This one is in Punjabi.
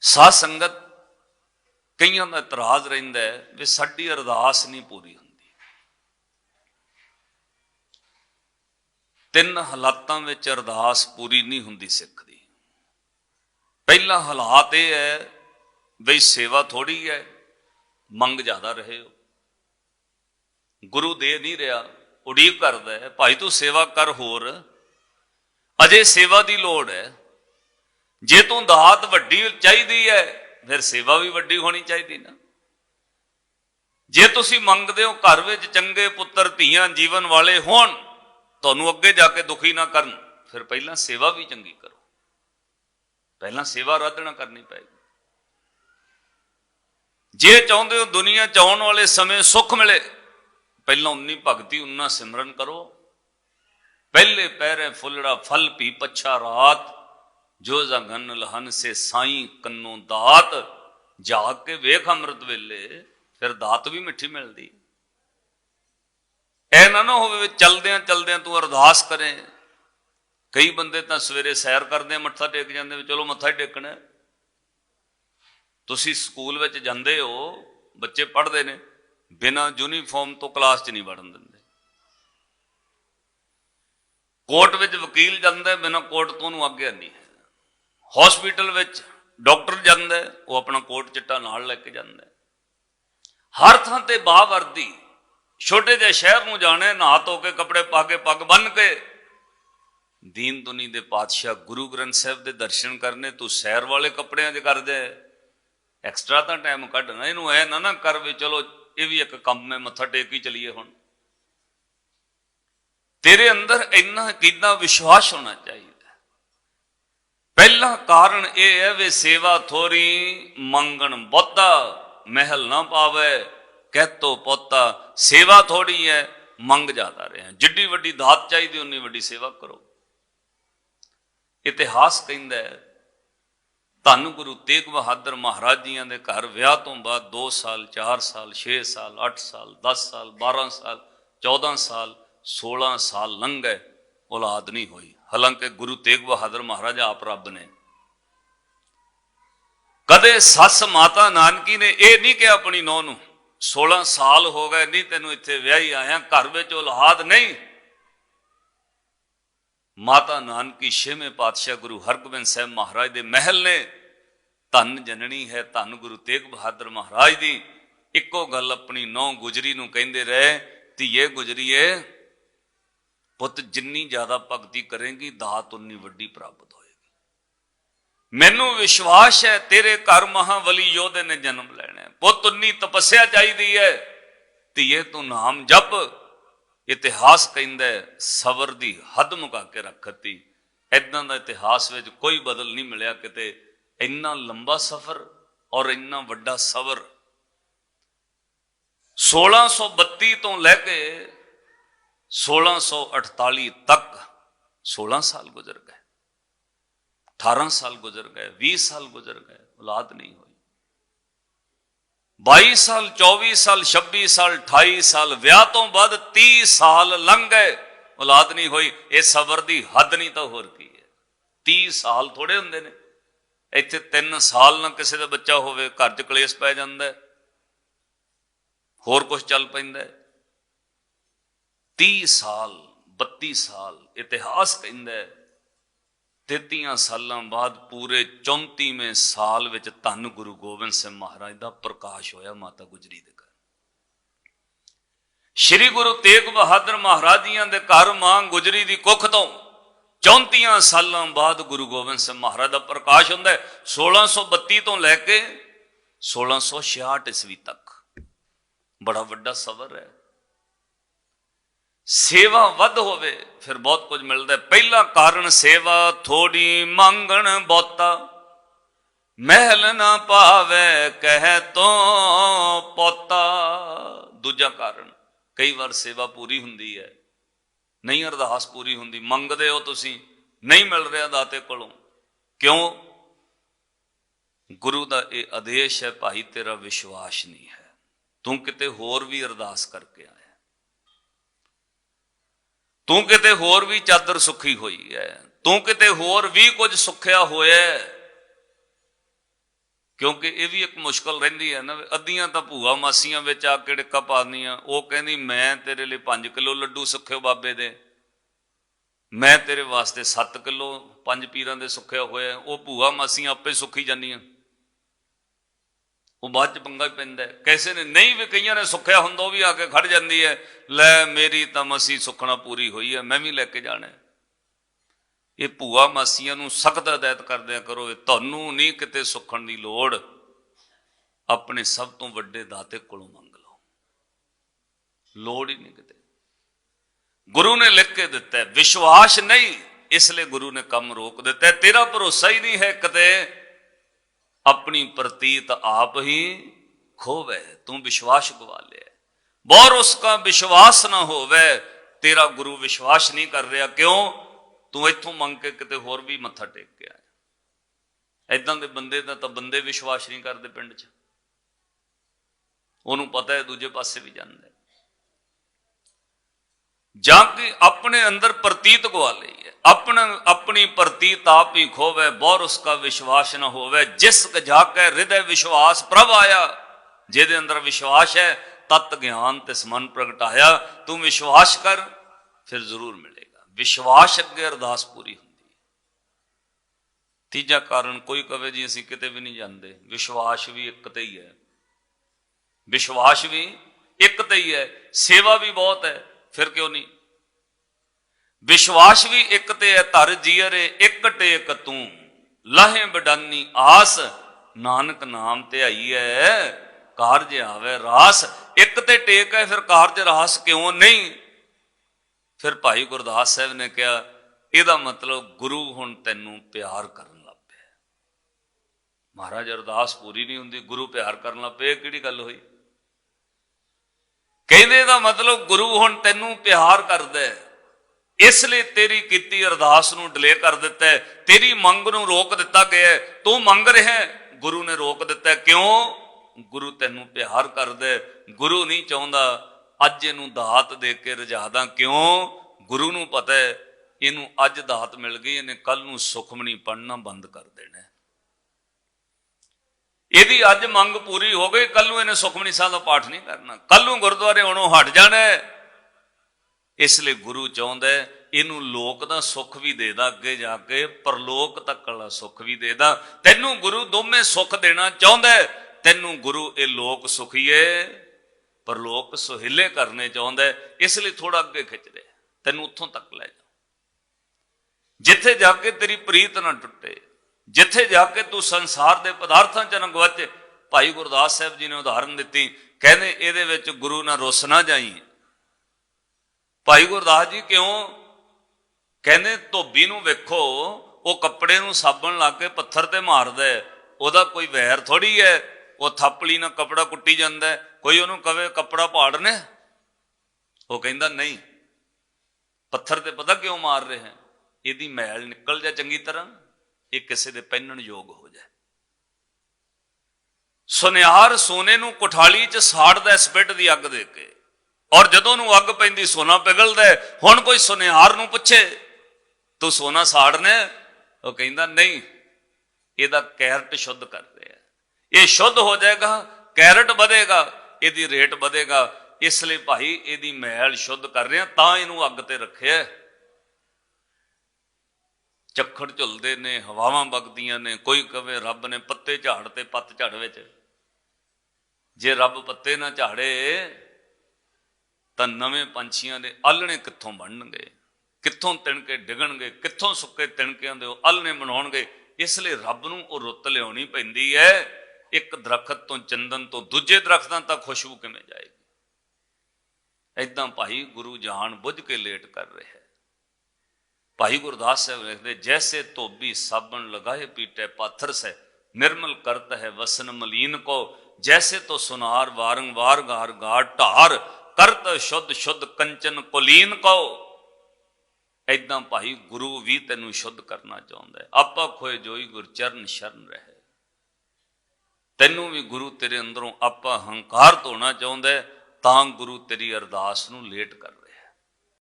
ਸਾਧ ਸੰਗਤ ਕਈਆਂ ਦਾ ਇਤਰਾਜ਼ ਰਹਿੰਦਾ ਹੈ ਵੀ ਸਾਡੀ ਅਰਦਾਸ ਨਹੀਂ ਪੂਰੀ ਹੁੰਦੀ। ਤਿੰਨ ਹਾਲਾਤਾਂ ਵਿੱਚ ਅਰਦਾਸ ਪੂਰੀ ਨਹੀਂ ਹੁੰਦੀ ਸਿੱਖ ਦੀ। ਪਹਿਲਾ ਹਾਲਾਤ ਇਹ ਹੈ ਵੀ ਸੇਵਾ ਥੋੜੀ ਹੈ, ਮੰਗ ਜ਼ਿਆਦਾ ਰਹੇ ਹੋ। ਗੁਰੂ ਦੇ ਨਹੀਂ ਰਿਹਾ, ਉਡੀਕ ਕਰਦਾ ਹੈ, ਭਾਈ ਤੂੰ ਸੇਵਾ ਕਰ ਹੋਰ। ਅਜੇ ਸੇਵਾ ਦੀ ਲੋੜ ਹੈ। ਜੇ ਤੂੰ ਦਾਤ ਵੱਡੀ ਚਾਹੀਦੀ ਹੈ ਫਿਰ ਸੇਵਾ ਵੀ ਵੱਡੀ ਹੋਣੀ ਚਾਹੀਦੀ ਨਾ। ਜੇ ਤੁਸੀਂ ਮੰਗਦੇ ਹੋ ਘਰ ਵਿੱਚ ਚੰਗੇ ਪੁੱਤਰ ਧੀਆਂ ਜੀਵਨ ਵਾਲੇ ਹੋਣ, ਤੁਹਾਨੂੰ ਅੱਗੇ ਜਾ ਕੇ ਦੁਖੀ ਨਾ ਕਰਨ, ਫਿਰ ਪਹਿਲਾਂ ਸੇਵਾ ਵੀ ਚੰਗੀ ਕਰੋ। ਪਹਿਲਾਂ ਸੇਵਾ ਆਰਾਧਨਾ ਕਰਨੀ ਪਏਗੀ। ਜੇ ਚਾਹੁੰਦੇ ਹੋ ਦੁਨੀਆ ਚ ਆਉਣ ਵਾਲੇ ਸਮੇਂ ਸੁੱਖ ਮਿਲੇ, ਪਹਿਲਾਂ ਉਨੀ ਭਗਤੀ, ਉਨਾ ਸਿਮਰਨ ਕਰੋ। ਪਹਿਲੇ ਪਹਿਰੇ ਫੁੱਲੜਾ ਫਲ ਪੀ ਪੱਛਾ ਰਾਤ ਜੋ ਜਗਨ ਲਹਨ ਸੇ ਸਾਈ ਕੰਨੋਂ ਦਾਤ, ਜਾਗ ਕੇ ਵੇਖ ਅੰਮ੍ਰਿਤ ਵੇਲੇ, ਫਿਰ ਦਾਤ ਵੀ ਮਿੱਠੀ ਮਿਲਦੀ। ਐ ਨਾ ਨਾ ਹੋਵੇ ਵੀ ਚਲਦਿਆਂ ਚਲਦਿਆਂ ਤੂੰ ਅਰਦਾਸ ਕਰੇ। ਕਈ ਬੰਦੇ ਤਾਂ ਸਵੇਰੇ ਸੈਰ ਕਰਦੇ ਮੱਥਾ ਟੇਕ ਜਾਂਦੇ ਵੀ ਚਲੋ ਮੱਥਾ ਹੀ ਟੇਕਣਾ ਤੁਸੀਂ ਸਕੂਲ ਵਿੱਚ ਜਾਂਦੇ ਹੋ, ਬੱਚੇ ਪੜ੍ਹਦੇ ਨੇ, ਬਿਨਾਂ ਯੂਨੀਫਾਰਮ ਤੋਂ ਕਲਾਸ 'ਚ ਨਹੀਂ ਵੜਨ ਦਿੰਦੇ। ਕੋਰਟ ਵਿੱਚ ਵਕੀਲ ਜਾਂਦਾ ਬਿਨਾਂ ਕੋਰਟ ਤੋਂ ਉਹਨੂੰ ਆਗਿਆ ਨਹੀਂ ਹੈ। ਹਸਪੀਟਲ ਵਿੱਚ ਡਾਕਟਰ ਜਾਂਦਾ ਉਹ ਆਪਣਾ ਕੋਟ ਚਿੱਟਾ ਨਾਲ ਲੈ ਕੇ ਜਾਂਦਾ ਹਰ ਥਾਂ ਤੇ ਬਾਵਰਦੀ, ਛੋਟੇ ਜਿਹੇ ਸ਼ਹਿਰ ਨੂੰ ਜਾਣੇ ਨਹਾ ਧੋ ਕੇ ਕੱਪੜੇ ਪਾ ਕੇ ਪੱਗ ਬੰਨ ਕੇ। ਦੀਨ ਦੁਨੀ ਦੇ ਪਾਤਸ਼ਾਹ ਗੁਰੂ ਗ੍ਰੰਥ ਸਾਹਿਬ ਦੇ ਦਰਸ਼ਨ ਕਰਨੇ, ਤੂੰ ਸੈਰ ਵਾਲੇ ਕੱਪੜਿਆਂ 'ਚ ਕਰਦੇ ਐਕਸਟਰਾ ਤਾਂ ਟਾਈਮ ਕੱਢਣਾ, ਇਹਨੂੰ ਐ ਨਾ ਨਾ ਕਰ ਵੀ ਚਲੋ, ਇਹ ਵੀ ਇੱਕ ਕੰਮ ਹੈ, ਮੱਥਾ ਟੇਕ ਹੀ ਚਲੀਏ ਹੁਣ। ਤੇਰੇ ਅੰਦਰ ਇੰਨਾ ਕਿੰਨਾ ਵਿਸ਼ਵਾਸ ਹੋਣਾ ਚਾਹੀਦਾ? ਪਹਿਲਾ ਕਾਰਨ ਇਹ ਹੈ ਵੀ ਸੇਵਾ ਥੋਰੀ ਮੰਗਣ ਬਹੁਤਾ ਮਹਿਲ ਨਾ ਪਾਵੇ, ਕਹਿਤੋ ਪੋਤਾ ਸੇਵਾ ਥੋੜੀ ਹੈ, ਮੰਗ ਜ਼ਿਆਦਾ ਰਿਹਾ। ਜਿੱਡੀ ਵੱਡੀ ਦਾਤ ਚਾਹੀਦੀ, ਉਨੀ ਵੱਡੀ ਸੇਵਾ ਕਰੋ। ਇਤਿਹਾਸ ਕਹਿੰਦਾ ਹੈ, ਧੰਨ ਗੁਰੂ ਤੇਗ ਬਹਾਦਰ ਮਹਾਰਾਜ ਜੀਆਂ ਦੇ ਘਰ ਵਿਆਹ ਤੋਂ ਬਾਅਦ 2 ਸਾਲ 4 ਸਾਲ 6 ਸਾਲ 8 ਸਾਲ 10 ਸਾਲ 12 ਸਾਲ 14 ਸਾਲ 16 ਸਾਲ ਲੰਘ ਗਏ ਔਲਾਦ ਨਹੀਂ ਹੋਈ। ਹਾਲਾਂਕਿ ਗੁਰੂ ਤੇਗ ਬਹਾਦਰ ਮਹਾਰਾਜ ਆਪ ਰੱਬ ਨੇ। ਕਦੇ ਸੱਸ ਮਾਤਾ ਨਾਨਕੀ ਨੇ ਇਹ ਨਹੀਂ ਕਿਹਾ ਆਪਣੀ ਨੌ ਨੂੰ 16 ਸਾਲ ਹੋ ਗਏ, ਨਹੀਂ ਤੈਨੂੰ ਇੱਥੇ ਵਿਆਹੀ ਆਇਆ, ਘਰ ਵਿੱਚ ਔਲਾਦ ਨਹੀਂ। ਮਾਤਾ ਨਾਨਕੀ ਛੇਵੇਂ ਪਾਤਸ਼ਾਹ ਗੁਰੂ ਹਰਗੋਬਿੰਦ ਸਾਹਿਬ ਮਹਾਰਾਜ ਦੇ ਮਹਿਲ ਨੇ, ਧੰਨ ਜਨਣੀ ਹੈ, ਧੰਨ ਗੁਰੂ ਤੇਗ ਬਹਾਦਰ ਮਹਾਰਾਜ ਦੀ। ਇੱਕੋ ਗੱਲ ਆਪਣੀ ਨੌ ਗੁਜਰੀ ਨੂੰ ਕਹਿੰਦੇ ਰਹੇ, ਧੀਏ ਗੁਜਰੀਏ ਪੁੱਤ ਜਿੰਨੀ ਜ਼ਿਆਦਾ ਭਗਤੀ ਕਰੇਂਗੀ, ਦਾਤ ਉਨੀ ਵੱਡੀ ਪ੍ਰਾਪਤ ਹੋਏਗੀ। ਮੈਨੂੰ ਵਿਸ਼ਵਾਸ ਹੈ, ਤੇਰੇ ਘਰ ਮਹਾਵਲੀ ਯੋਧੇ ਨੇ ਜਨਮ ਲੈਣਾ ਪੁੱਤ ਉਨੀ ਤਪੱਸਿਆ ਚਾਹੀਦੀ ਹੈ। ਧੀਏ, ਤੂੰ ਨਾਮ ਜਪ। ਇਤਿਹਾਸ ਕਹਿੰਦਾ ਸਬਰ ਦੀ ਹੱਦ ਮੁਕਾ ਕੇ ਰੱਖਤੀ। ਐਦਾਂ ਦਾ ਇਤਿਹਾਸ ਵਿੱਚ ਕੋਈ ਬਦਲ ਨਹੀਂ ਮਿਲਿਆ ਕਿਤੇ। ਇੰਨਾ ਲੰਬਾ ਸਫ਼ਰ ਔਰ ਇੰਨਾ ਵੱਡਾ ਸਬਰ। 1632 ਤੋਂ ਲੈ ਕੇ 1648 ਤੱਕ 16 ਸਾਲ ਗੁਜ਼ਰ ਗਏ। 18 ਸਾਲ ਗੁਜ਼ਰ ਗਏ 20 ਸਾਲ ਗੁਜ਼ਰ ਗਏ, ਔਲਾਦ ਨਹੀਂ ਹੋਈ। 22 ਸਾਲ 24 ਸਾਲ 26 ਸਾਲ 28 ਸਾਲ, ਵਿਆਹ ਤੋਂ ਬਾਅਦ 30 ਸਾਲ ਲੰਘ ਗਏ, ਔਲਾਦ ਨਹੀਂ ਹੋਈ। ਇਹ ਸਬਰ ਦੀ ਹੱਦ ਨਹੀਂ ਤਾਂ ਹੋਰ ਕੀ ਹੈ? 30 ਸਾਲ ਥੋੜੇ ਹੁੰਦੇ ਨੇ। ਇੱਥੇ 3 ਸਾਲ ਨਾ ਕਿਸੇ ਦਾ ਬੱਚਾ ਹੋਵੇ, ਘਰ 'ਚ ਕਲੇਸ਼ ਪੈ ਜਾਂਦਾ ਹੋਰ ਕੁਝ ਚੱਲ ਪੈਂਦਾ ਹੈ। 30 ਸਾਲ 32 ਸਾਲ ਇਤਿਹਾਸ ਕਹਿੰਦਾ ਹੈ 33 ਸਾਲਾਂ ਬਾਅਦ ਪੂਰੇ 34ਵੇਂ ਸਾਲ ਵਿੱਚ ਧੰਨ ਗੁਰੂ ਗੋਬਿੰਦ ਸਿੰਘ ਮਹਾਰਾਜ ਦਾ ਪ੍ਰਕਾਸ਼ ਹੋਇਆ ਮਾਤਾ ਗੁਜਰੀ ਦੇ ਘਰ। ਸ੍ਰੀ ਗੁਰੂ ਤੇਗ ਬਹਾਦਰ ਮਹਾਰਾਜ ਜੀਆਂ ਦੇ ਘਰ ਮਾਂ ਗੁਜਰੀ ਦੀ ਕੁੱਖ ਤੋਂ 34 ਸਾਲਾਂ ਬਾਅਦ ਗੁਰੂ ਗੋਬਿੰਦ ਸਿੰਘ ਮਹਾਰਾਜ ਦਾ ਪ੍ਰਕਾਸ਼ ਹੁੰਦਾ ਹੈ 1632 ਤੋਂ ਲੈ ਕੇ 1666 ਈਸਵੀ ਤੱਕ। ਬੜਾ ਵੱਡਾ ਸਬਰ ਹੈ। ਸੇਵਾ ਵੱਧ ਹੋਵੇ, ਫਿਰ ਬਹੁਤ ਕੁਝ ਮਿਲਦਾ ਪਹਿਲਾ ਕਾਰਨ ਸੇਵਾ, ਥੋੜੀ ਮੰਗਣ ਬਹੁਤਾ। ਮਹਿਲ ਨਾ ਪਾਵੇ, ਕਹਿ ਤੋਂ ਪੋਤਾ। ਦੂਜਾ ਕਾਰਨ, ਕਈ ਵਾਰ ਸੇਵਾ ਪੂਰੀ ਹੁੰਦੀ ਹੈ। ਨਹੀਂ ਅਰਦਾਸ ਪੂਰੀ ਹੁੰਦੀ, ਮੰਗਦੇ ਹੋ ਤੁਸੀਂ, ਨਹੀਂ ਮਿਲ ਰਿਹਾ ਦਾਤੇ ਕੋਲੋਂ। ਕਿਉਂ? ਗੁਰੂ ਦਾ ਇਹ ਆਦੇਸ਼ ਹੈ, ਭਾਈ ਤੇਰਾ ਵਿਸ਼ਵਾਸ ਨਹੀਂ ਹੈ। ਤੂੰ ਕਿਤੇ ਹੋਰ ਵੀ ਅਰਦਾਸ ਕਰਕੇ ਆ ਤੂੰ ਕਿਤੇ ਹੋਰ ਵੀ ਚਾਦਰ ਸੁੱਖੀ ਹੋਈ ਹੈ ਤੂੰ ਕਿਤੇ ਹੋਰ ਵੀ ਕੁਝ ਸੁੱਖਿਆ ਹੋਇਆ ਕਿਉਂਕਿ ਇਹ ਵੀ ਇੱਕ ਮੁਸ਼ਕਲ ਰਹਿੰਦੀ ਹੈ ਨਾ, ਅੱਧੀਆਂ ਤਾਂ ਭੂਆ ਮਾਸੀਆਂ ਵਿੱਚ ਆ ਕੇ ਡਿੱਕਾ ਪਾਉਂਦੀਆਂ, ਉਹ ਕਹਿੰਦੀ, ਮੈਂ ਤੇਰੇ ਲਈ 5 ਕਿਲੋ ਲੱਡੂ ਸੁੱਖਿਓ ਬਾਬੇ ਦੇ। ਮੈਂ ਤੇਰੇ ਵਾਸਤੇ 7 ਕਿਲੋ ਪੰਜ ਪੀਰਾਂ ਦੇ ਸੁੱਖਿਆ ਹੋਇਆ ਉਹ ਭੂਆ ਮਾਸੀਆਂ ਆਪੇ ਸੁੱਖੀ ਜਾਂਦੀਆਂ। ਉਹ ਬਾਅਦ ਚ ਪੰਗਾ ਹੀ ਪੈਂਦਾ ਕਿਸੇ ਨੇ ਨਹੀਂ ਵੀ ਕਈਆਂ ਨੇ ਸੁੱਖਿਆ ਹੁੰਦਾ, ਉਹ ਵੀ ਆ ਕੇ ਖੜ ਜਾਂਦੀ ਹੈ। ਲੈ ਮੇਰੀ ਤਾਂ ਮਸੀ ਸੁੱਖਣਾ ਪੂਰੀ ਹੋਈ ਹੈ, ਮੈਂ ਵੀ ਲੈ ਕੇ ਜਾਣਾ ਇਹ ਭੂਆ ਮਾਸੀਆਂ ਨੂੰ ਸਖਤ ਹਦਾਇਤ ਕਰਦਿਆਂ ਕਰੋ, ਇਹ ਤੁਹਾਨੂੰ ਨਹੀਂ ਕਿਤੇ ਸੁੱਖਣ ਦੀ ਲੋੜ। ਆਪਣੇ ਸਭ ਤੋਂ ਵੱਡੇ ਦਾਤੇ ਕੋਲੋਂ ਮੰਗ ਲਓ। ਲੋੜ ਹੀ ਨਹੀਂ ਕਿਤੇ। ਗੁਰੂ ਨੇ ਲਿਖ ਕੇ ਦਿੱਤਾ ਵਿਸ਼ਵਾਸ ਨਹੀਂ, ਇਸ ਲਈ ਗੁਰੂ ਨੇ ਕੰਮ ਰੋਕ ਦਿੱਤਾ ਤੇਰਾ ਭਰੋਸਾ ਹੀ ਨਹੀਂ ਹੈ ਕਿਤੇ। ਆਪਣੀ ਪ੍ਰਤੀਤ ਆਪ ਹੀ ਖੋਵੇ, ਤੂੰ ਵਿਸ਼ਵਾਸ ਗਵਾ ਲਿਆ। ਬੌਰ ਉਸਕਾ ਵਿਸ਼ਵਾਸ ਨਾ ਹੋਵੇ, ਤੇਰਾ ਗੁਰੂ ਵਿਸ਼ਵਾਸ ਨਹੀਂ ਕਰ ਰਿਹਾ, ਕਿਉਂ? ਤੂੰ ਇੱਥੋਂ ਮੰਗ ਕੇ ਕਿਤੇ ਹੋਰ ਵੀ ਮੱਥਾ ਟੇਕ ਕੇ ਆਇਆ ਐਦਾਂ ਦੇ ਬੰਦੇ ਦਾ ਤਾਂ ਬੰਦੇ ਵਿਸ਼ਵਾਸ ਨਹੀਂ ਕਰਦੇ ਪਿੰਡ 'ਚ। ਉਹਨੂੰ ਪਤਾ ਹੈ ਦੂਜੇ ਪਾਸੇ ਵੀ ਜਾਂਦਾ ਜਾਂ ਕਿ ਆਪਣੇ ਅੰਦਰ ਪ੍ਰਤੀਤ ਗਵਾ ਲਈ ਹੈ। ਆਪਣਾ ਆਪਣੀ ਪ੍ਰਤੀਤ ਆਪ ਹੀ ਖੋਵੇ, ਬੌਰ ਉਸਕਾ ਵਿਸ਼ਵਾਸ ਨਾ ਹੋਵੇ। ਜਿਸ ਕ ਜਾ ਕੇ ਹਿਰਦੇ ਵਿਸ਼ਵਾਸ ਪ੍ਰਭ ਆਇਆ, ਜਿਹਦੇ ਅੰਦਰ ਵਿਸ਼ਵਾਸ ਹੈ, ਤਤ ਗਿਆਨ ਤੇ ਸਮਨ ਪ੍ਰਗਟਾਇਆ ਤੂੰ ਵਿਸ਼ਵਾਸ ਕਰ, ਫਿਰ ਜ਼ਰੂਰ ਮਿਲੇਗਾ। ਵਿਸ਼ਵਾਸ ਅੱਗੇ ਅਰਦਾਸ ਪੂਰੀ ਹੁੰਦੀ ਹੈ। ਤੀਜਾ ਕਾਰਨ, ਕੋਈ ਕਵੇ ਜੀ, ਅਸੀਂ ਕਿਤੇ ਵੀ ਨਹੀਂ ਜਾਂਦੇ। ਵਿਸ਼ਵਾਸ ਵੀ ਇੱਕ ਤੇ ਹੀ ਹੈ। ਵਿਸ਼ਵਾਸ ਵੀ ਇੱਕ ਤੇ ਹੀ ਹੈ। ਸੇਵਾ ਵੀ ਬਹੁਤ ਹੈ। ਫਿਰ ਕਿਉਂ ਨਹੀਂ? ਵਿਸ਼ਵਾਸ ਵੀ ਇੱਕ ਤੇ ਹੈ, ਧਰ ਜੀਅਰੇ, ਇੱਕ ਟੇਕ ਤੂੰ। ਲਾਹੇ ਬਡਾਨੀ ਆਸ, ਨਾਨਕ ਨਾਮ ਧਿਆਈ ਹੈ ਕਾਰਜ ਆਵੇ ਰਾਸ। ਇੱਕ ਤੇ ਟੇਕ ਹੈ ਫਿਰ ਕਾਰਜ ਰਾਸ ਕਿਉਂ ਨਹੀਂ? ਫਿਰ ਭਾਈ ਗੁਰਦਾਸ ਸਾਹਿਬ ਨੇ ਕਿਹਾ, ਇਹਦਾ ਮਤਲਬ ਗੁਰੂ ਹੁਣ ਤੈਨੂੰ ਪਿਆਰ ਕਰਨ ਲੱਗ ਪਿਆ। ਮਹਾਰਾਜ ਅਰਦਾਸ ਪੂਰੀ ਨਹੀਂ ਹੁੰਦੀ, ਗੁਰੂ ਪਿਆਰ ਕਰਨ ਲੱਗ ਪਏ ਕਿਹੜੀ ਗੱਲ ਹੋਈ? ਕਹਿੰਦੇ ਦਾ ਮਤਲਬ ਗੁਰੂ ਹੁਣ ਤੈਨੂੰ ਪਿਆਰ ਕਰਦਾ ਹੈ। ਇਸ ਲਈ ਤੇਰੀ ਕੀਤੀ ਅਰਦਾਸ ਨੂੰ ਡਿਲੇ ਕਰ ਦਿੱਤਾ ਤੇਰੀ ਮੰਗ ਨੂੰ ਰੋਕ ਦਿੱਤਾ ਗਿਆ ਤੂੰ ਮੰਗ ਰਿਹਾ ਗੁਰੂ ਨੇ ਰੋਕ ਦਿੱਤਾ ਕਿਉਂ? ਗੁਰੂ ਤੈਨੂੰ ਪਿਆਰ ਕਰਦਾ ਗੁਰੂ ਨਹੀਂ ਚਾਹੁੰਦਾ, ਅੱਜ ਇਹਨੂੰ ਦਾਤ ਦੇ ਕੇ ਰਜਾਦਾ ਕਿਉਂ? ਗੁਰੂ ਨੂੰ ਪਤਾ ਹੈ, ਇਹਨੂੰ ਅੱਜ ਦਾਤ ਮਿਲ ਗਈ, ਇਹਨੇ ਕੱਲ ਨੂੰ ਸੁਖਮਣੀ ਪੜਨਾ ਬੰਦ ਕਰ ਦੇਣਾ ਇਹਦੀ ਅੱਜ ਮੰਗ ਪੂਰੀ ਹੋ ਗਈ ਕੱਲ ਨੂੰ ਇਹਨੇ ਸੁਖਮਨੀ ਸਾਹਿਬ ਦਾ ਪਾਠ ਨਹੀਂ ਕਰਨਾ। ਕੱਲ ਨੂੰ ਗੁਰਦੁਆਰੇ ਆਉਣੋਂ ਹਟ ਜਾਣਾ ਇਸ ਲਈ ਗੁਰੂ ਚਾਹੁੰਦਾ ਇਹਨੂੰ ਲੋਕ ਦਾ ਸੁੱਖ ਵੀ ਦੇ ਦਾ, ਅੱਗੇ ਜਾ ਕੇ ਪਰਲੋਕ ਤੱਕ ਵਾਲਾ ਸੁੱਖ ਵੀ ਦੇ ਦਾ। ਤੈਨੂੰ ਗੁਰੂ ਦੋਵੇਂ ਸੁੱਖ ਦੇਣਾ ਚਾਹੁੰਦਾ ਤੈਨੂੰ ਗੁਰੂ ਇਹ ਲੋਕ ਸੁਖੀਏ ਪਰਲੋਕ ਸੁਹਿਲੇ ਕਰਨੇ ਚਾਹੁੰਦਾ ਇਸ ਲਈ ਥੋੜਾ ਅੱਗੇ ਖਿੱਚ ਰਿਹਾ ਤੈਨੂੰ ਉੱਥੋਂ ਤੱਕ ਲੈ ਜਾ। ਜਿੱਥੇ ਜਾ ਕੇ ਤੇਰੀ ਪ੍ਰੀਤ ਨਾ ਟੁੱਟੇ ਜਿੱਥੇ ਜਾ ਕੇ ਤੂੰ ਸੰਸਾਰ ਦੇ ਪਦਾਰਥਾਂ ਚ ਨਾ ਗਵਚ ਭਾਈ ਗੁਰਦਾਸ ਸਾਹਿਬ ਜੀ ਨੇ ਉਦਾਹਰਨ ਦਿੱਤੀ, ਕਹਿੰਦੇ ਇਹਦੇ ਵਿੱਚ ਗੁਰੂ ਨਾਲ ਰੁੱਸ ਨਾ ਜਾਈ। ਭਾਈ ਗੁਰਦਾਸ ਜੀ ਕਿਉਂ? ਕਹਿੰਦੇ ਧੋਬੀ ਨੂੰ ਵੇਖੋ, ਉਹ ਕੱਪੜੇ ਨੂੰ ਸਾਬਣ ਲਾ ਕੇ ਪੱਥਰ ਤੇ ਮਾਰਦਾ ਉਹਦਾ ਕੋਈ ਵੈਰ ਥੋੜੀ ਹੈ, ਉਹ ਥਾਪਲੀ ਨਾਲ ਕਪੜਾ ਕੁੱਟੀ ਜਾਂਦਾ ਕੋਈ ਉਹਨੂੰ ਕਵੇ ਕੱਪੜਾ ਪਾੜਨੇ ਉਹ ਕਹਿੰਦਾ ਨਹੀਂ, ਪੱਥਰ ਤੇ ਪਤਾ ਕਿਉਂ ਮਾਰ ਰਹੇ ਹੈ? ਇਹਦੀ ਮੈਲ ਨਿਕਲ ਜਾ ਚੰਗੀ ਤਰ੍ਹਾਂ। ਇਹ ਕਿਸੇ ਦੇ ਪਹਿਨਣ ਯੋਗ ਹੋ ਜਾਏ। ਸੁਨਿਆਰ ਸੋਨੇ ਨੂੰ ਕੋਠਾਲੀ 'ਚ ਸਾੜਦਾ ਸਪਿਟ ਦੀ ਅੱਗ ਦੇ ਕੇ। ਔਰ ਜਦੋਂ ਨੂੰ ਅੱਗ ਪੈਂਦੀ, ਸੋਨਾ ਪਿਘਲਦਾ ਹੁਣ ਕੋਈ ਸੁਨਿਆਰ ਨੂੰ ਪੁੱਛੇ, ਤੂੰ ਸੋਨਾ ਸਾੜਨਾ ਉਹ ਕਹਿੰਦਾ, ਨਹੀਂ, ਇਹਦਾ ਕੈਰਟ ਸ਼ੁੱਧ ਕਰ ਰਿਹਾ ਇਹ ਸ਼ੁੱਧ ਹੋ ਜਾਏਗਾ, ਕੈਰਟ ਵਧੇਗਾ, ਇਹਦੀ ਰੇਟ ਵਧੇਗਾ, ਇਸ ਲਈ ਭਾਈ ਇਹਦੀ ਮੈਲ ਸ਼ੁੱਧ ਕਰ ਰਿਹਾ, ਤਾਂ ਇਹਨੂੰ ਅੱਗ ਤੇ ਰੱਖਿਆ ਚੱਖੜ ਝੁਲਦੇ ਨੇ, ਹਵਾਵਾਂ ਵਗਦੀਆਂ ਨੇ, ਕੋਈ ਕਵੇ ਰੱਬ ਨੇ ਪੱਤੇ ਝਾੜ ਤੇ ਪੱਤ ਝੜ ਵਿੱਚ। ਜੇ ਰੱਬ ਪੱਤੇ ਨਾ ਝਾੜੇ, ਤਾਂ ਨਵੇਂ ਪੰਛੀਆਂ ਦੇ ਆਲਣੇ ਕਿੱਥੋਂ ਬਣਨਗੇ? ਕਿੱਥੋਂ ਤਿਣਕੇ ਡਿਗਣਗੇ? ਕਿੱਥੋਂ ਸੁੱਕੇ ਤਿਣਕਿਆਂ ਦੇ ਉਹ ਆਲਣੇ ਬਣਾਉਣਗੇ? ਇਸ ਲਈ ਰੱਬ ਨੂੰ ਉਹ ਰੁੱਤ ਲਿਆਉਣੀ ਪੈਂਦੀ ਹੈ। ਇੱਕ ਦਰਖਤ ਤੋਂ ਚੰਦਨ ਤੋਂ ਦੂਜੇ ਦਰਖਤਾਂ ਤੱਕ ਖੁਸ਼ਬੂ ਕਿਵੇਂ ਜਾਏਗੀ? ਐਦਾਂ ਭਾਈ ਗੁਰੂ ਜਾਣ ਬੁੱਝ ਕੇ ਲੇਟ ਕਰ ਰਿਹਾ ਭਾਈ ਗੁਰਦਾਸ ਸਾਹਿਬ ਲਿਖਦੇ, ਜੈਸੇ ਧੋਬੀ ਸਾਬਣ ਲਗਾਏ ਪੀਟੇ ਪਾਥਰ ਸੇ ਨਿਰਮਲ ਕਰਤ ਹੈ ਵਸਨ ਮਲੀਨ ਕੋ, ਜੈਸੇ ਤੋ ਸੁਨਾਰ ਵਾਰੰਵਾਰ ਗਾਰ ਗਾਰ ਢਾਰ, ਕਰਤ ਸ਼ੁੱਧ ਸ਼ੁੱਧ ਕੰਚਨ ਕੁਲੀਨ ਕੋ। ਐਦਾਂ ਭਾਈ ਗੁਰੂ ਵੀ ਤੈਨੂੰ ਸ਼ੁੱਧ ਕਰਨਾ ਚਾਹੁੰਦਾ ਹੈ। ਆਪਾ ਖੋਏ ਜੋਈ ਗੁਰਚਰਨ ਸ਼ਰਨ ਰਹੇ। ਤੈਨੂੰ ਵੀ ਗੁਰੂ ਤੇਰੇ ਅੰਦਰੋਂ ਆਪਾ ਹੰਕਾਰ ਧੋਣਾ ਚਾਹੁੰਦਾ ਹੈ, ਤਾਂ ਗੁਰੂ ਤੇਰੀ ਅਰਦਾਸ ਨੂੰ ਲੇਟ ਕਰ ਰਿਹਾ।